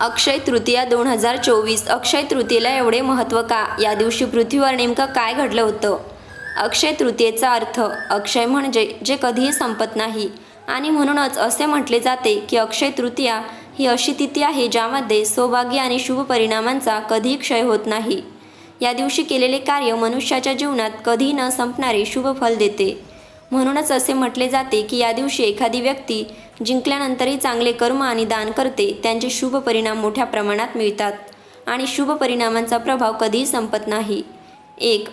अक्षय तृतीया दोन हजार चोवीस. अक्षय तृतीयेला एवढे महत्त्व का? या दिवशी पृथ्वीवर नेमकं काय घडलं होतं? अक्षय तृतीयेचा अर्थ अक्षय म्हणजे जे कधीही संपत नाही. आणि म्हणूनच असे म्हटले जाते की अक्षय तृतीया ही अशी तिथी आहे ज्यामध्ये सौभाग्य आणि शुभ परिणामांचा कधीही क्षय होत नाही. या दिवशी केलेले कार्य मनुष्याच्या जीवनात कधीही न संपणारे शुभ फल देते. म्हणूनच असे म्हटले जाते की या दिवशी एखादी व्यक्ती जिंकल्यानंतरही चांगले कर्म आणि दान करते त्यांचे शुभ परिणाम मोठ्या प्रमाणात मिळतात आणि शुभ परिणामांचा प्रभाव कधीही संपत नाही. एक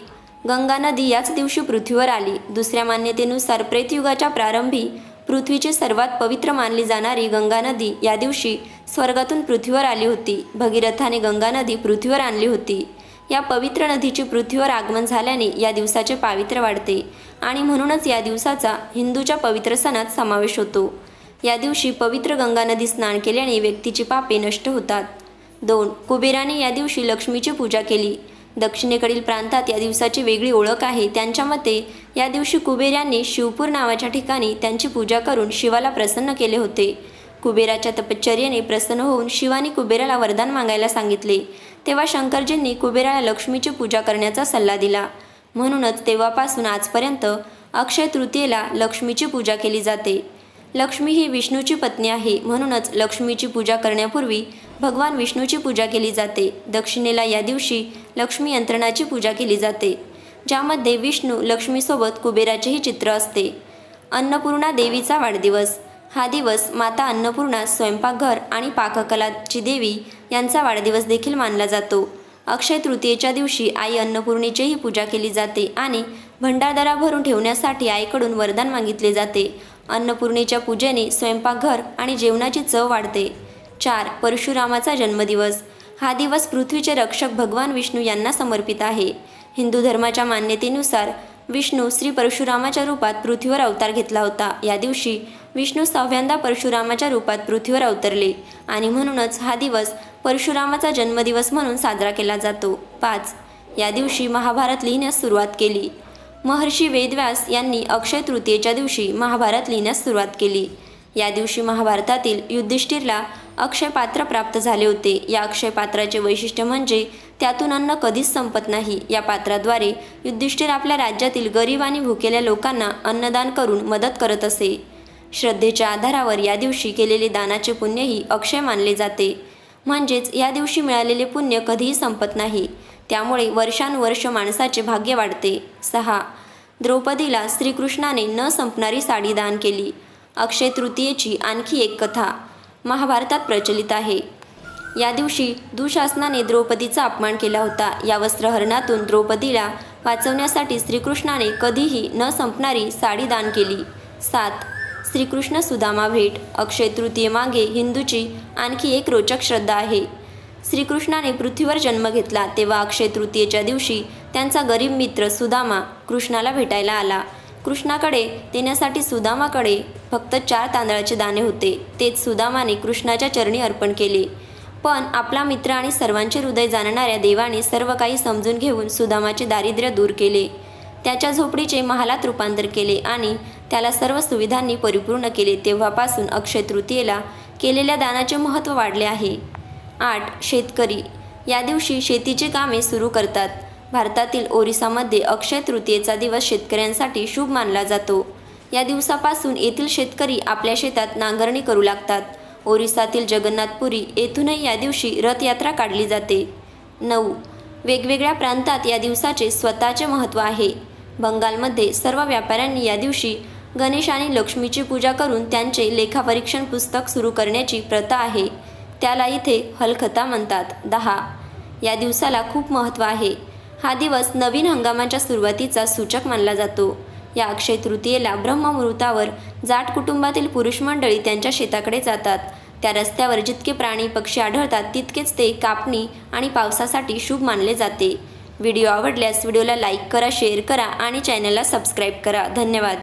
गंगा नदी याच दिवशी पृथ्वीवर आली. दुसऱ्या मान्यतेनुसार प्रेतयुगाच्या प्रारंभी पृथ्वीची सर्वात पवित्र मानली जाणारी गंगा नदी या दिवशी स्वर्गातून पृथ्वीवर आली होती. भगीरथाने गंगा नदी पृथ्वीवर आणली होती. या पवित्र नदीचे पृथ्वीवर आगमन झाल्याने या दिवसाचे पावित्र्य वाढते आणि म्हणूनच या दिवसाचा हिंदूच्या पवित्र सणात समावेश होतो. या दिवशी पवित्र गंगा नदी स्नान केल्याने व्यक्तीची पापे नष्ट होतात. दोन कुबेराने या दिवशी लक्ष्मीची पूजा केली. दक्षिणेकडील प्रांतात या दिवसाची वेगळी ओळख आहे. त्यांच्या मते या दिवशी कुबेर यांनी शिवपूर नावाच्या ठिकाणी त्यांची पूजा करून शिवाला प्रसन्न केले होते. कुबेराच्या तपश्चर्याने प्रसन्न होऊन शिवानी कुबेराला वरदान मागायला सांगितले. तेव्हा शंकरजींनी कुबेराला लक्ष्मीची पूजा करण्याचा सल्ला दिला. म्हणूनच तेव्हापासून आजपर्यंत अक्षय तृतीयेला लक्ष्मीची पूजा केली जाते. लक्ष्मी ही विष्णूची पत्नी आहे. म्हणूनच लक्ष्मीची पूजा करण्यापूर्वी भगवान विष्णूची पूजा केली जाते. दक्षिणेला या दिवशी लक्ष्मी यंत्रणाची पूजा केली जाते. ज्यामध्ये विष्णू लक्ष्मीसोबत कुबेराचेही चित्र असते. अन्नपूर्णा देवीचा वाढदिवस. हा दिवस माता अन्नपूर्णा स्वयंपाकघर आणि पाककलाची देवी यांचा वाढदिवस देखील मानला जातो. अक्षय तृतीयेच्या दिवशी आई अन्नपूर्णेचीही पूजा केली जाते आणि भंडारदरा भरून ठेवण्यासाठी आईकडून वरदान मागितले जाते. अन्नपूर्णेच्या पूजेने स्वयंपाकघर आणि जेवणाची चव वाढते. चार परशुरामाचा जन्मदिवस. हा दिवस पृथ्वीचे रक्षक भगवान विष्णू यांना समर्पित आहे. हिंदू धर्माच्या मान्यतेनुसार विष्णू श्री परशुरामाच्या रूपात पृथ्वीवर अवतार घेतला होता. या दिवशी विष्णू सहाव्यांदा परशुरामाच्या रूपात पृथ्वीवर अवतरले आणि म्हणूनच हा दिवस परशुरामाचा जन्मदिवस म्हणून साजरा केला जातो. पाच. या दिवशी महाभारत लिहिण्यास सुरुवात केली. महर्षी वेदव्यास यांनी अक्षय तृतीयेच्या दिवशी महाभारत लिहिण्यास सुरुवात केली. या दिवशी महाभारतातील युधिष्ठिरला अक्षय पात्र प्राप्त झाले होते. या अक्षय पात्राचे वैशिष्ट्य म्हणजे त्यातून अन्न कधीच संपत नाही. या पात्राद्वारे युधिष्ठिर आपल्या राज्यातील गरीब आणि भुकेल्या लोकांना अन्नदान करून मदत करत असे. श्रद्धेच्या आधारावर या दिवशी केलेले दानाचे पुण्यही अक्षय मानले जाते. म्हणजेच या दिवशी मिळालेले पुण्य कधीही संपत नाही. त्यामुळे वर्षानुवर्ष माणसाचे भाग्य वाढते. सहा. द्रौपदीला श्रीकृष्णाने न संपणारी साडी दान केली. अक्षय तृतीयेची आणखी एक कथा. महाभारतात प्रचलित आहे. या दिवशी दुशासनाने द्रौपदीचा अपमान केला होता. या वस्त्रहरणातून द्रौपदीला वाचवण्यासाठी श्रीकृष्णाने कधीही न संपणारी साडी दान केली. सात. श्रीकृष्ण सुदामा भेट. अक्षय तृतीयेमागे हिंदूची आणखी एक रोचक श्रद्धा आहे. श्रीकृष्णाने पृथ्वीवर जन्म घेतला. तेव्हा अक्षय तृतीयेच्या दिवशी त्यांचा गरीब मित्र सुदामा कृष्णाला भेटायला आला. कृष्णाकडे देण्यासाठी सुदामाकडे फक्त चार तांदळाचे दाणे होते. तेच सुदामाने कृष्णाच्या चरणी अर्पण केले. पण आपला मित्र आणि सर्वांचे हृदय जाणणाऱ्या देवाने सर्व काही समजून घेऊन सुदामाचे दारिद्र्य दूर केले. त्याच्या झोपडीचे महालात रूपांतर केले आणि त्याला सर्व सुविधांनी परिपूर्ण केले. तेव्हापासून अक्षय तृतीयेला केलेल्या दानाचे महत्त्व वाढले आहे. आठ. शेतकरी. या दिवशी शेतीची कामे सुरू करतात. भारतातील ओरिसामध्ये अक्षय तृतीयेचा दिवस शेतकऱ्यांसाठी शुभ मानला जातो. या दिवसापासून येथील शेतकरी आपल्या शेतात नांगरणी करू लागतात. ओरिसातील जगन्नाथपुरी येथूनही या दिवशी रथयात्रा काढली जाते. नऊ. वेगवेगळ्या प्रांतात या दिवसाचे स्वतःचे महत्त्व आहे. बंगालमध्ये सर्व व्यापाऱ्यांनी या दिवशी गणेश आणि लक्ष्मीची पूजा करून त्यांचे लेखापरीक्षण पुस्तक सुरू करण्याची प्रथा आहे. त्याला इथे हलखता म्हणतात. दहा. या दिवसाला खूप महत्त्व आहे. हा दिवस नवीन हंगामाच्या सुरुवातीचा सूचक मानला जातो. या अक्षय तृतीयेला ब्रह्ममुहूर्तावर जाट कुटुंबातील पुरुष मंडळी त्यांच्या शेताकडे जातात. त्या रस्त्यावर जितके प्राणी पक्षी आढळतात तितकेच ते कापणी आणि पावसासाठी शुभ मानले जाते. व्हिडिओ आवडल्यास व्हिडिओला लाईक करा शेअर करा आणि चॅनलला सबस्क्राईब करा. धन्यवाद.